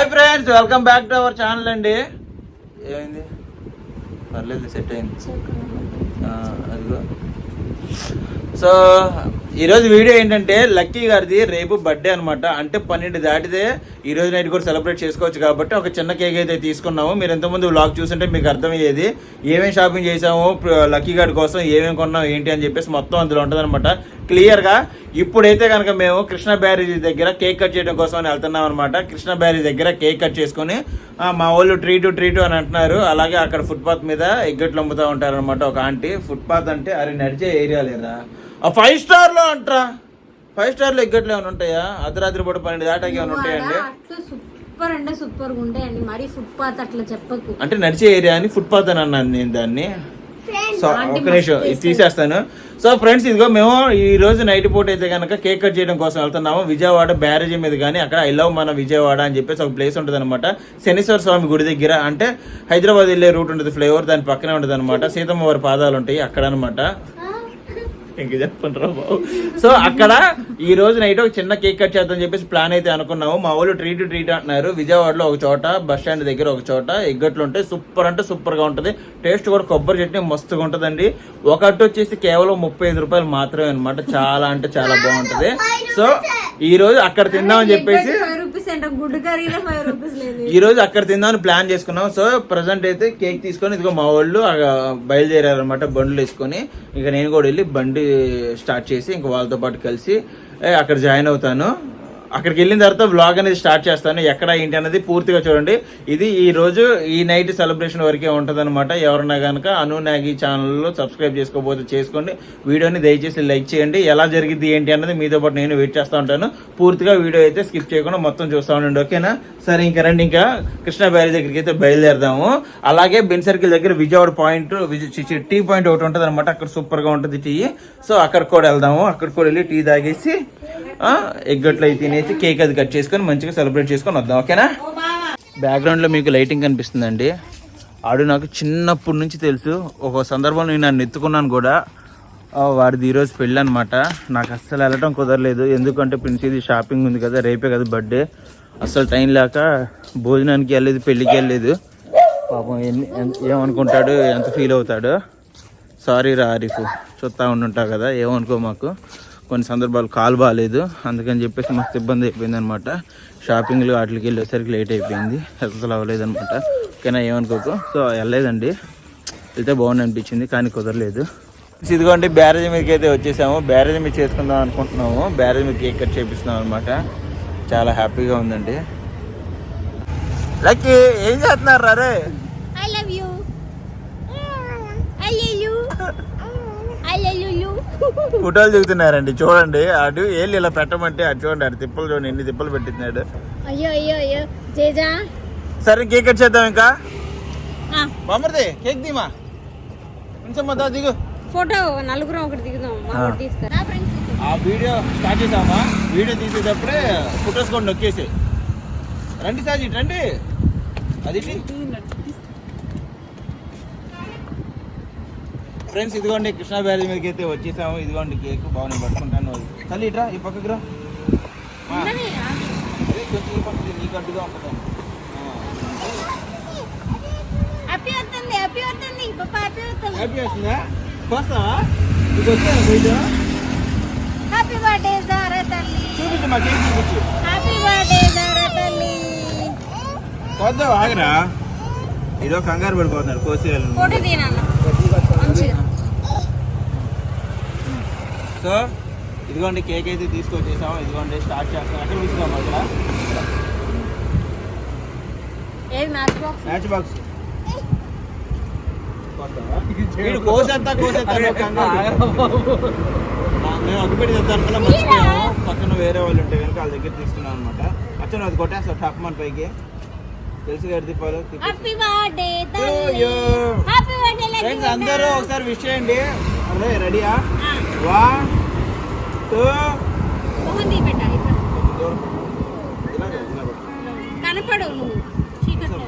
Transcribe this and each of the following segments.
Hi friends welcome back to our channel అండి. ఏమైంది? పర్లేదు సెట్ అయింది. అదిగో. సో ఈరోజు వీడియో ఏంటంటే లక్కీ గారిది రేపు బర్త్డే అనమాట అంటే పన్నెండు దాటితే ఈ రోజు నైట్ కూడా సెలబ్రేట్ చేసుకోవచ్చు కాబట్టి ఒక చిన్న కేక్ అయితే తీసుకున్నాము. మీరు ఎంతమంది వ్లాగ్ చూస్తుంటే మీకు అర్థమయ్యేది. ఏమేమి షాపింగ్ చేసాము లక్కీ గారి కోసం ఏమేమి కొన్నాం ఏంటి అని చెప్పేసి మొత్తం అందులో ఉంటుందన్నమాట. క్లియర్గా ఇప్పుడైతే కనుక మేము కృష్ణ బ్యారేజ్ దగ్గర కేక్ కట్ చేయడం కోసం అని వెళ్తున్నాం అనమాట కృష్ణ బ్యారేజ్ దగ్గర కేక్ కట్ చేసుకొని మా వాళ్ళు ట్రీటు ట్రీటు అని అంటున్నారు. అలాగే అక్కడ ఫుట్పాత్ మీద ఎగ్గట్లు అమ్ముతూ ఉంటారనమాట ఒక ఆంటీ ఫుట్పాత్ అంటే అరే నడిచే ఏరియా లేదా? ఆ ఫైవ్ స్టార్లో అంటారా. ఫైవ్ స్టార్లో ఎగ్గట్లు ఏమైనా ఉంటాయా? అర్ధరాత్రి పూట పన్నెండు దాటాకి ఏమైనా ఉంటాయండి? సూపర్ అంటే సూపర్గా ఉంటాయండి. మరి ఫుట్పాత్ అట్లా చెప్పకు. అంటే నడిచే ఏరియా అని ఫుట్పాత్ అని అన్నాను నేను దాన్ని. సో ఆంటీ ఒక నిమిషం ఇది తీసేస్తాను. సో ఫ్రెండ్స్ ఇదిగో మేము ఈ రోజు నైట్ పూట అయితే కనుక కేక్ కట్ చేయడం కోసం వెళ్తున్నాము. విజయవాడ బ్యారేజ్ మీద కానీ అక్కడ ఐ లవ్ మన విజయవాడ అని చెప్పేసి ఒక ప్లేస్ ఉంటుంది అనమాట శనీశ్వర స్వామి గుడి దగ్గర అంటే హైదరాబాద్ వెళ్ళే రూట్ ఉంటుంది ఫ్లేవర్ దాని పక్కనే ఉంటుంది అనమాట సీతమ్మ వారి పాదాలు ఉంటాయి అక్కడ అనమాట ఇంక చెప్పండి రా బాబు. సో అక్కడ ఈ రోజు నైట్ ఒక చిన్న కేక్ కట్ చేద్దాం చెప్పేసి ప్లాన్ అయితే అనుకున్నాము. మా వాళ్ళు ట్రీట్ ట్రీట్ అంటున్నారు. విజయవాడలో ఒక చోట బస్ స్టాండ్ దగ్గర ఒక చోట ఎగ్గట్లు ఉంటాయి సూపర్ అంటే సూపర్గా ఉంటది. టేస్ట్ కూడా కొబ్బరి చట్నీ మస్తుగా ఉంటదండి. ఒకటి వచ్చేసి కేవలం ముప్పై ఐదు రూపాయలు మాత్రమే అనమాట చాలా అంటే చాలా బాగుంటది. సో ఈ రోజు అక్కడ తిందామని చెప్పేసి ఈ రోజు అక్కడ తిందామని ప్లాన్ చేసుకున్నాం. సో ప్రజెంట్ అయితే కేక్ తీసుకొని ఇదిగో మా వాళ్ళు బయలుదేరారు అనమాట బండ్లు వేసుకొని. ఇక నేను కూడా వెళ్ళి బండి స్టార్ట్ చేసి ఇంకా వాళ్ళతో పాటు కలిసి అక్కడ జాయిన్ అవుతాను. అక్కడికి వెళ్ళిన తర్వాత బ్లాగ్ అనేది స్టార్ట్ చేస్తాను. ఎక్కడ ఏంటి అనేది పూర్తిగా చూడండి. ఇది ఈ రోజు ఈ నైట్ సెలబ్రేషన్ వరకే ఉంటుంది అనమాట ఎవరన్నా కనుక అను నాగి ఛానల్లో సబ్స్క్రైబ్ చేసుకోకపోతే చేసుకోండి. వీడియోని దయచేసి లైక్ చేయండి. ఎలా జరిగింది ఏంటి అన్నది మీతో పాటు నేను వెయిట్ చేస్తూ ఉంటాను. పూర్తిగా వీడియో అయితే స్కిప్ చేయకుండా మొత్తం చూస్తూ ఉండండి ఓకేనా సరే ఇంకా రండి ఇంకా కృష్ణా బ్యారేజ్ దగ్గరికి అయితే బయలుదేరదాము. అలాగే బెన్ సర్కిల్ దగ్గర విజయవాడ పాయింట్ టీ పాయింట్ ఒకటి ఉంటుంది అనమాట అక్కడ సూపర్గా ఉంటుంది టీ. సో అక్కడ కూడా వెళ్దాము. అక్కడ కూడా వెళ్ళి టీ తాగేసి ఎగ్గట్లు అవి తినేసి కేక్ అది కట్ చేసుకొని మంచిగా సెలబ్రేట్ చేసుకొని వద్దాం ఓకేనా? బ్యాక్గ్రౌండ్లో మీకు లైటింగ్ కనిపిస్తుందండి. ఆడు నాకు చిన్నప్పటి నుంచి తెలుసు. ఒక సందర్భంలో నేను నన్ను ఎత్తుకున్నాను కూడా. వాడిది ఈరోజు పెళ్ళి అనమాట నాకు అస్సలు వెళ్ళటం కుదరలేదు. ఎందుకంటే ప్రిన్సిది షాపింగ్ ఉంది కదా రేపే కదా బర్త్డే. అస్సలు టైం లేక భోజనానికి వెళ్ళలేదు పెళ్ళికి వెళ్ళలేదు. పాపం ఎన్ని ఏమనుకుంటాడు ఎంత ఫీల్ అవుతాడు. సారీ రా ఆరిఫ్ చూస్తా ఉండుంటావు కదా ఏమనుకో మాకు. కొన్ని సందర్భాలు కాల్ బాగాలేదు అందుకని చెప్పేసి మస్తు ఇబ్బంది అయిపోయింది అనమాట షాపింగ్లు వాటికి వెళ్ళేసరికి లేట్ అయిపోయింది. అసలు అవ్వలేదు అనమాట ఓకేనా ఏమనుకోకు? సో వెళ్ళలేదండి. వెళ్తే బాగుంది అనిపించింది కానీ కుదరలేదు. ఇదిగోండి బ్యారేజ్ మీదకి అయితే వచ్చేసాము. బ్యారేజ్ మీద చేసుకుందాం అనుకుంటున్నాము. బ్యారేజ్ మీద కేక్ కట్ చేపిస్తున్నాం అనమాట చాలా హ్యాపీగా ఉందండి. లక్కీ ఏం చేస్తున్నారు రే I love you I love you I love you ఫోటోలు దిగుతున్నారండి చూడండి. అటు ఏళ్ళు ఇలా పెట్టమంటే అటు చూడండి అటు తిప్పలు చూడండి ఎన్ని తిప్పలు పెట్టిస్తున్నాడు. అయ్యో అయ్యో అయ్యో. జేజా? సరే కేక్ కట్ చేద్దాం ఇంకా? ఆ, బామ్మర్ది కేక్ దీమా. కొంచెం దిగు. ఫోటో నలుగురు ఒకటి దిగుదాం మా ఆ. ఒకటి తీస్తారు. నా ఫ్రెండ్స్ ఆ వీడియో స్టార్ట్ చేసామా? వీడియో తీసేటప్పుడే ఫొటోస్ కూడా నొక్కేసి రండి సాజీ రండి. అది ఫ్రెండ్స్ ఇదిగోండి కృష్ణా బ్యారేజ్ మీదకి అయితే వచ్చేసాము. ఇదిగోండి కేక్ బాగుంది పట్టుకుంటాను. తల్లి ఇట్రా ఈ పక్కకి రా. కొంచెం ఈ పక్కకి నీకు అడ్డుగా ఉంటుంది హ్యాపీ అవుతుంది హ్యాపీ అవుతుంది పాప హ్యాపీ అవుతుంది హ్యాపీ వస్తుందా వచ్చాను పోయిదా హ్యాపీ బర్త్డే సారా తల్లి. చూపించు మా కేక్ చూపించు. హ్యాపీ బర్త్డే సారా తల్లి. కొద్దాం ఆగరా. ఏదో కంగారు పడిపోతున్నారు మంచిగా. సో ఇదిగోండి కేక్ అయితే తీసుకొచ్చేసాము. ఇదిగోండి స్టార్ట్ చేస్తాం ఎక్కడ తీసుకున్నాం అక్కడ. మ్యాచ్ బాక్స్ మ్యాచ్ బాక్స్ వీడు కోసేస్తా కోసేస్తా మేము అగ్గిపెట్టి తెద్దాం కదా మర్చిపోయాము పక్కన వేరే వాళ్ళు ఉంటే కనుక వాళ్ళ దగ్గర తీసుకున్నాం అనమాట అచ్చను అది కొట్టేస్తా టప్ మన పైకి. తెలుసు గారి దీపాలు అందరూ ఒకసారి విష్ చేయండి. అదే రెడీయా వన్ టూ ఇలాగే ఇలాగే కనపడవు నువ్వు చీకట్లో.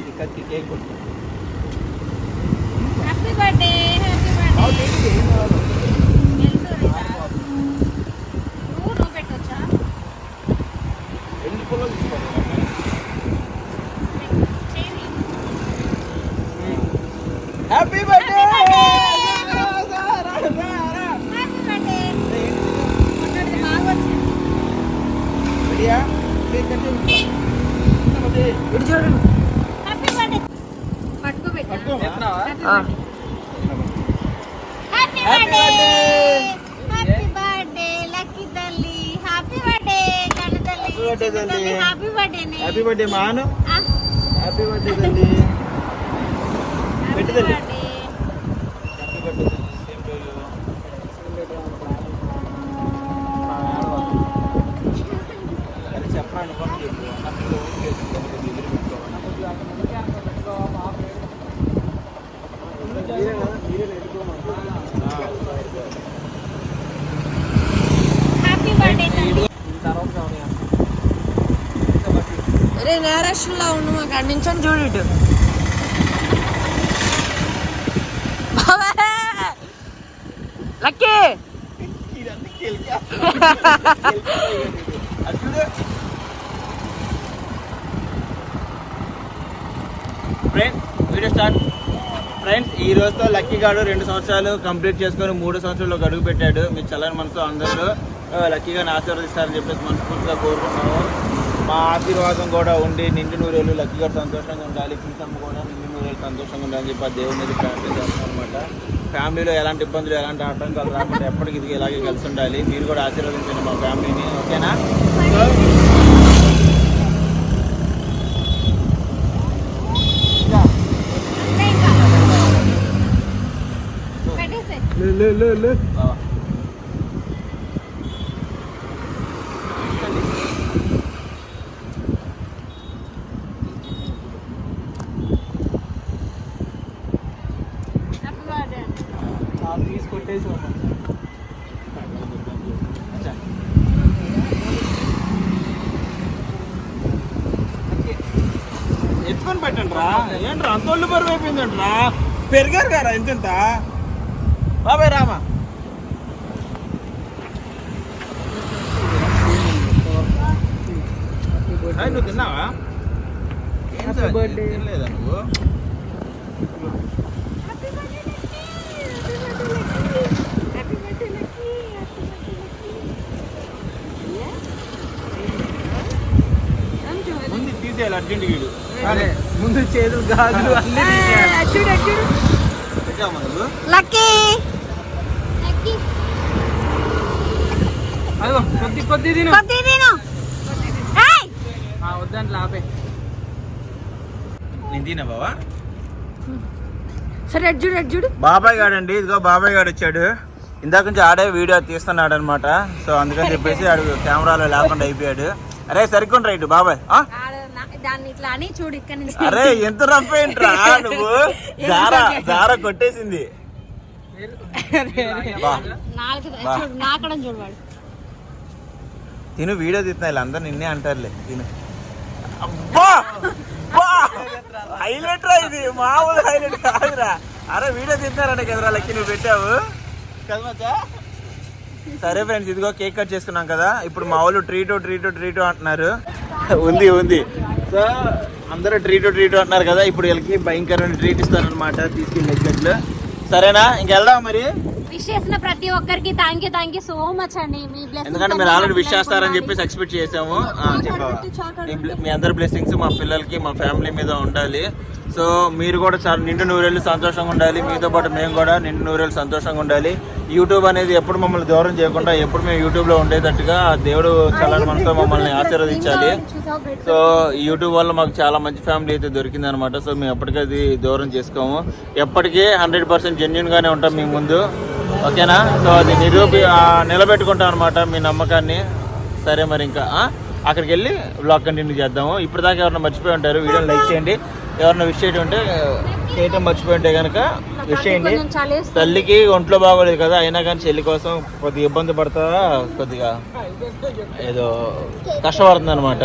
ఇది కత్తి cake. Happy birthday happy birthday happy birthday happy birthday Manu happy birthday తల్లి నేరేషన్లో ఉన్నాము అక్కడ నించొని చూడు ఇటు Lucky friends video start friends ఈ రోజుతో లక్కీ గాడు రెండు సంవత్సరాలు కంప్లీట్ చేసుకొని మూడు సంవత్సరాలు ఒక అడుగు పెట్టాడు. మీ చల్లని మనసు అందరూ లక్కీగా ఆశీర్వదిస్తారని చెప్పేసి మనస్ఫూర్తిగా కోరుకున్నాము మా ఆశీర్వాదం కూడా ఉండి నిండు నూరేళ్ళు లక్కీ గారు సంతోషంగా ఉండాలి. పీసమ్మ కూడా నిండు నూరేళ్ళు సంతోషంగా ఉండాలని చెప్పి ఆ దేవుని మీద ప్రార్థన చేస్తాం అనమాట ఫ్యామిలీలో ఎలాంటి ఇబ్బందులు ఎలాంటి ఆటంకాలు రాకుండా ఎప్పటికీ ఇది ఇలాగే కలిసి ఉండాలి. మీరు కూడా ఆశీర్వదించండి మా ఫ్యామిలీని ఓకేనా? సో అంతే ఇంకా పెట్టేసే బావా. హ్యాపీ బర్త్డే అచ్చా. ఎత్తుకొని పెట్టండి రా ఏంట్రా అంత ఒళ్ళు బరువు అయిపోయిందంట్రా. పెరిగారు కదా ఎంతెంత బాబాయ్ రామా. నువ్వు తిన్నావా. తినలేదా నువ్వు happy birthday Lucky happy birthday Lucky happy birthday Lucky ముందు తీసేయాలి అర్జెంట్ వీడు ముందు చేతులు గాజులు అన్నీ తీసేయాలి. చూడు చూడు. పెట్టావా నువ్వు లక్కీ. లక్కీ. అదిగో కొద్ది కొద్ది తిను. కొద్ది తిను. ఏయ్! ఆ, వద్దంటే ఆపే. నేను తినా బావా? సరే అటు చూడు బాబాయ్ గాడు అండి ఇదిగో బాబాయ్ గాడు వచ్చాడు. ఇందాక నుంచి ఆడే వీడియో తీస్తున్నాడు అనమాట సో అందుకని చెప్పేసి ఆడు కెమెరాలో లేకుండా అయిపోయాడు. అరే సరిగ్గా రైట్ బాబాయ్. దాన్ని ఇట్లా అని చూడు ఇక్కడ నుంచి. అరే ఎంత రఫ్ ఏంట్రా నువ్వు? జారా జారా కొట్టేసింది. నాలుగు. చూడు నాకడం తిను వీడియో తీస్తున్నా వీళ్ళందరూ నిన్నే అంటారులే తిను. అబ్బా! హైలైట్ రా ఇది మామూలు హైలైట్ కాదురా. అరే వీడియో తీస్తారంట కదరా లక్కి నువ్వు పెట్టావు? సరే ఫ్రెండ్స్ ఇదిగో కేక్ కట్ చేసుకున్నాం కదా ఇప్పుడు మా వాళ్ళు ట్రీట్ ట్రీట్ ట్రీట్ అంటున్నారు. ఉంది ఉంది. సో అందరూ ట్రీట్ ట్రీట్ అంటున్నారు కదా ఇప్పుడు వీళ్ళకి భయంకరమైన ట్రీట్ ఇస్తారనమాట తీసుకెళ్ళి ఎగ్జెట్లు సరేనా? ఇంకెళ్దాం మరి? విష్ చేసిన ప్రతి ఒక్కరికి thank you thank you so much అండి. మీ ఎందుకంటే మీరు ఆల్రెడీ విష్ చేస్తారని చెప్పేసి ఎక్స్పెక్ట్ చేసాము. మీ అందరి బ్లెస్సింగ్స్ మా పిల్లలకి మా ఫ్యామిలీ మీద ఉండాలి. సో మీరు కూడా చాలా నిండు నూరేళ్ళు సంతోషంగా ఉండాలి. మీతో పాటు మేము కూడా నిండు నూరేళ్ళు సంతోషంగా ఉండాలి. యూట్యూబ్ అనేది ఎప్పుడు మమ్మల్ని దూరం చేయకుండా ఎప్పుడు మేము యూట్యూబ్లో ఉండేటట్టుగా దేవుడు చాలా మనసుతో మమ్మల్ని ఆశీర్వదించాలి. సో యూట్యూబ్ వల్ల మాకు చాలా మంచి ఫ్యామిలీ అయితే దొరికింది అనమాట సో మేము ఎప్పటికీ అది దూరం చేసుకోము. ఎప్పటికీ హండ్రెడ్ పర్సెంట్ జెన్యున్ గానే ఉంటాం మీ ముందు. ఓకేనా? సో అది నిరూపి నిలబెట్టుకుంటాం అనమాట మీ నమ్మకాన్ని. సరే మరి ఇంకా? అక్కడికి వెళ్ళి బ్లాగ్ కంటిన్యూ చేద్దాము. ఇప్పుడు దాకా ఎవరైనా మర్చిపోయి ఉంటారు వీడియోని లైక్ చేయండి. ఎవరైనా విష్ చేయడం ఉంటే చేయటం మర్చిపోయి ఉంటే కనుక విష్ చేయండి. తల్లికి ఒంట్లో బాగోలేదు కదా అయినా కానీ చెల్లి కోసం కొద్దిగా ఇబ్బంది పడతా కొద్దిగా ఏదో కష్టపడుతుంది అనమాట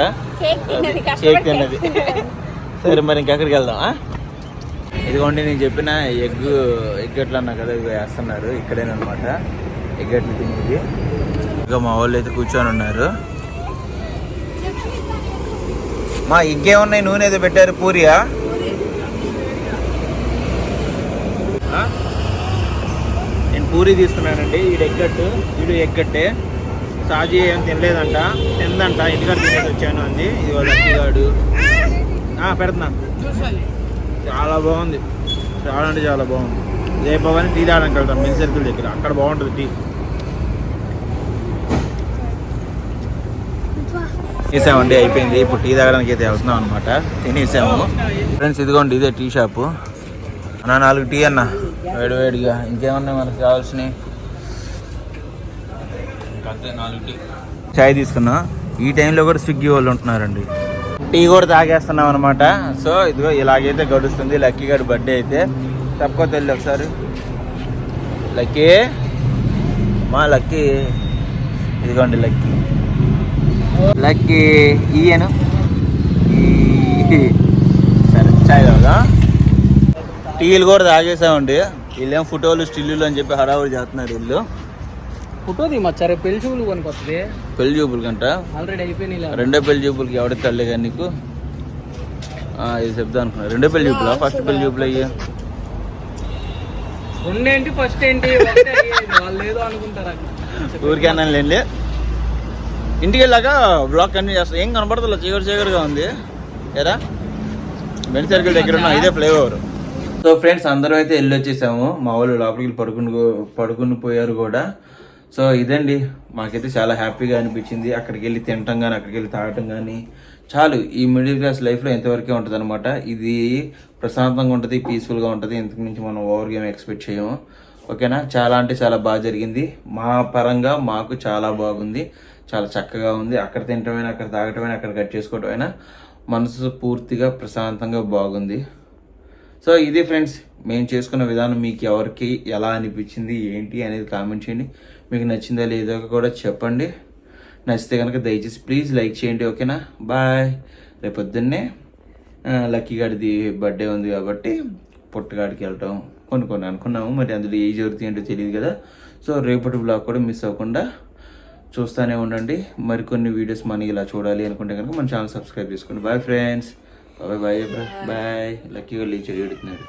కేక్ తిన్నది. సరే మరి ఇంకెక్కడికి వెళ్దాం? ఇదిగోండి నేను చెప్పిన ఎగ్ ఎగ్ ఎట్లా అన్నా కదా ఇవి వేస్తున్నారు. ఇక్కడేనమాట. ఎగ్ ఎట్లు తినేది? ఇక మా వాళ్ళు అయితే కూర్చొని ఉన్నారు. మా ఎగ్గేమున్నాయి నూనె ఏదో పెట్టారు పూరియా? నేను పూరి తీసుకున్నానండి. ఈడు ఎగ్గట్టు ఈడు ఎగ్గట్టే సాజీ ఏం తినలేదంట. తిందంట. ఇంటికాడ తినేసి వచ్చాను అంది. ఇది లక్కీగాడు ఆ, పెడుతున్నా. చాలా బాగుంది. చాలా అంటే చాలా బాగుంది. జయభవాని టీ తాగడానికి వెళ్తాం. మిల్ సర్కిల్ దగ్గర. అక్కడ బాగుంటుంది టీ. తీసామండి అయిపోయింది. ఇప్పుడు టీ తాగడానికి అయితే వెళ్తున్నాం అనమాట తినేసాము. ఫ్రెండ్స్ ఇదిగోండి ఇదే టీ షాపు. అన్న నాలుగు టీ అన్న. వేడివేడిగా ఇంకేమన్నాయి మనకు కావాల్సినవి? నాలుగు టీ. చాయ్ తీసుకున్నా. ఈ టైంలో కూడా స్విగ్గీ వాళ్ళు ఉంటున్నారండి. టీ కూడా తాగేస్తున్నాం అనమాట సో ఇదిగో ఇలాగైతే గడుస్తుంది. లక్కీ గడి బర్త్డే అయితే. తప్పక తెలియదు ఒకసారి. లక్కీ. మా లక్కీ. ఇదిగోండి లక్కీ. లక్కీ ఈయను. ఈ సరే చాయ్ తాగా టీలు కూడా తాగేసామండి. వీళ్ళేం ఫోటోలు స్టిల్లు అని చెప్పి హడావుడు చేస్తున్నారు వీళ్ళు. ఫోటో తీమచ్చారే పెళ్ళి చూపులు కొనుకొస్తుంది పెళ్ళి చూపులు కంట? ఆల్రెడీ అయిపోయినాయి రెండో పెళ్ళి చూపులకి ఎవడ తల్లి కానీ నీకు? ఇది చెప్తా అనుకున్నా. రెండో పెళ్ళి చూపులా? ఫస్ట్ పెళ్ళి చూపులు అయ్యా. రెండేంటి ఫస్ట్ ఏంటి. వాళ్ళు ఏదో అనుకుంటారు ఊరికే అన్నాను లేండి. ఇంటికి వెళ్ళాక బ్లాగ్ కంటిన్యూ చేస్తాం. ఏం కనపడదు చీకటి చీకటిగా ఉంది. ఏరా? బెంచ్ సర్కిల్ దగ్గర ఉన్న ఇదే ఫ్లేవర్ సో ఫ్రెండ్స్ అందరం అయితే వెళ్ళి వచ్చేసాము మా వాళ్ళు లోపలికి పడుకుని పడుకుని పోయారు కూడా. సో ఇదండి. మాకైతే చాలా హ్యాపీగా అనిపించింది. అక్కడికి వెళ్ళి తినటం కానీ అక్కడికి వెళ్ళి తాగటం కానీ చాలు ఈ మిడిల్ క్లాస్ లైఫ్లో ఎంతవరకే ఉంటుంది అనమాట ఇది ప్రశాంతంగా ఉంటుంది పీస్ఫుల్గా ఉంటుంది. ఇంతకు మించి మనం ఓవర్ గేమ్ ఎక్స్పెక్ట్ చేయము. ఓకేనా? చాలా అంటే చాలా బాగా జరిగింది. మా పరంగా మాకు చాలా బాగుంది. చాలా చక్కగా ఉంది. అక్కడ తినటమైనా అక్కడ తాగటమైనా అక్కడ కట్ చేసుకోవటం అయినా మనసు పూర్తిగా ప్రశాంతంగా బాగుంది. సో ఇది ఫ్రెండ్స్ మేము చేసుకున్న విధానం మీకు ఎవరికి ఎలా అనిపించింది ఏంటి అనేది కామెంట్ చేయండి. మీకు నచ్చిందా లేదో కూడా చెప్పండి. నచ్చితే కనుక దయచేసి ప్లీజ్ లైక్ చేయండి ఓకేనా? బాయ్. రేపు పొద్దున్నే లక్కీ బర్త్డే ఉంది కాబట్టి పుట్టగాడికి వెళ్ళటం కొన్ని కొన్ని అనుకున్నాము. మరి అందులో ఏ జరుగుతుంది ఏంటో తెలియదు కదా. సో రేపటి బ్లాగ్ కూడా మిస్ అవ్వకుండా చూస్తూనే ఉండండి. మరికొన్ని వీడియోస్ మనం ఇలా చూడాలి అనుకుంటే కనుక మన ఛానల్ సబ్స్క్రైబ్ చేసుకోండి. Bye friends bye bye bye లక్కీగా లేచి ఎడుతున్నాడు